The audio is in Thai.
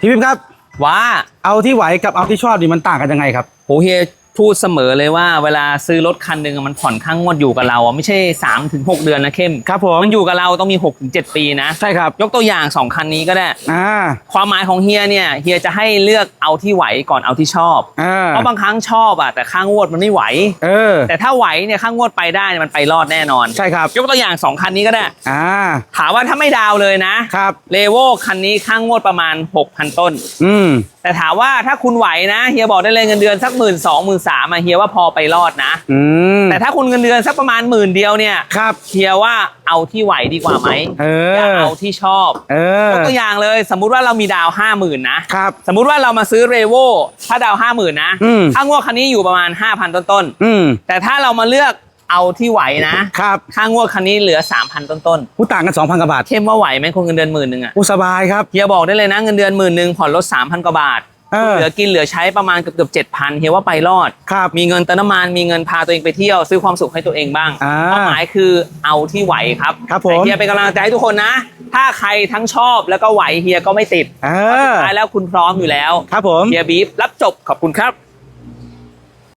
พี่พิมพ์ครับ ว่าเอาที่ไหวกับเอาที่ชอบนี่มันต่างกันยังไงครับ โหเฮีย พูดเสมอเลยว่าเวลาซื้อรถคันหนึ่งอะมันผ่อนข้างงวดอยู่กับเราอะไม่ใช่3าถึงหเดือนนะเข้มครับผมมันอยู่กับเราต้องมี6กถึงเปีนะใช่ครับยกตัวอย่าง 2 คันนี้ก็ได้อ่าความหมายของเฮียเนี่ยเฮียจะให้เลือกเอาที่ไหวก่อนเอาที่ชอบอ่าเพราะบางครั้งชอบอะแต่ค่างวดมันไม่ไหวเออแต่ถ้าไหวเนี่ยค่างวดไปได้เนี่ยมันไปรอดแน่นอนใช่ครับยกตัวอย่าง 2 คันนี้ก็ได้อ่าถามว่าถ้าไม่ดาวเลยนะครับเลโวคันนี้ค่างวดประมาณ 6,000 ต้น อืมแต่ถามว่าถ้าคุณไหวนะเฮียบอกได้เลยเงินเดือนสักหมื่นสองหมื่นสามเฮียว่าพอไปรอดนะ อืมแต่ถ้าคุณเงินเดือนสักประมาณหมื่นเดียวเนี่ยครับ เฮียว่าเอาที่ไหวดีกว่าไหมเออย่าอเอาที่ชอบเออยกตัวอย่างเลย สมมุติว่าเรามีดาวห้าหมื่นนะ ครับ สมมุติว่าเรามาซื้อเรโวถ้าดาวห้าหมื่นนะอืมค่างวดคันนี้อยู่ประมาณห้าพันต้นอืมๆแต่ถ้าเรามาเลือกเอาที่ไหวนะครับค่างวดคันนี้เหลือสามพันต้นผู้ต่างกันสองพันกว่าบาทๆเข้มว่าไหวไหมคนเงินเดือนหมื่นหนึ่งอะ ผู้สบายครับ เฮียบอกได้เลยนะเงินเดือนหมื่นหนึ่งผ่อนรถสามพันกว่าบาท เออเหลือกินเหลือใช้ประมาณเกือบเกือบเจ็ดพันเฮียว่าไปรอดครับมีเงินเติมน้ำมันมีเงินพาตัวเองไปเที่ยวซื้อความสุขให้ตัวเองบ้างอ่าเป้าหมายคือเอาที่ไหวครับครับผมแต่เฮียเป็นกำลังใจให้ทุกคนนะ ถ้าใครทั้งชอบแล้วก็ไหวเฮียก็ไม่ติดเอเพราะสุอดท้ายแล้วคุณพร้อมอยู่แล้วครับผมเฮียบีฟรับจบขอบคุณครับ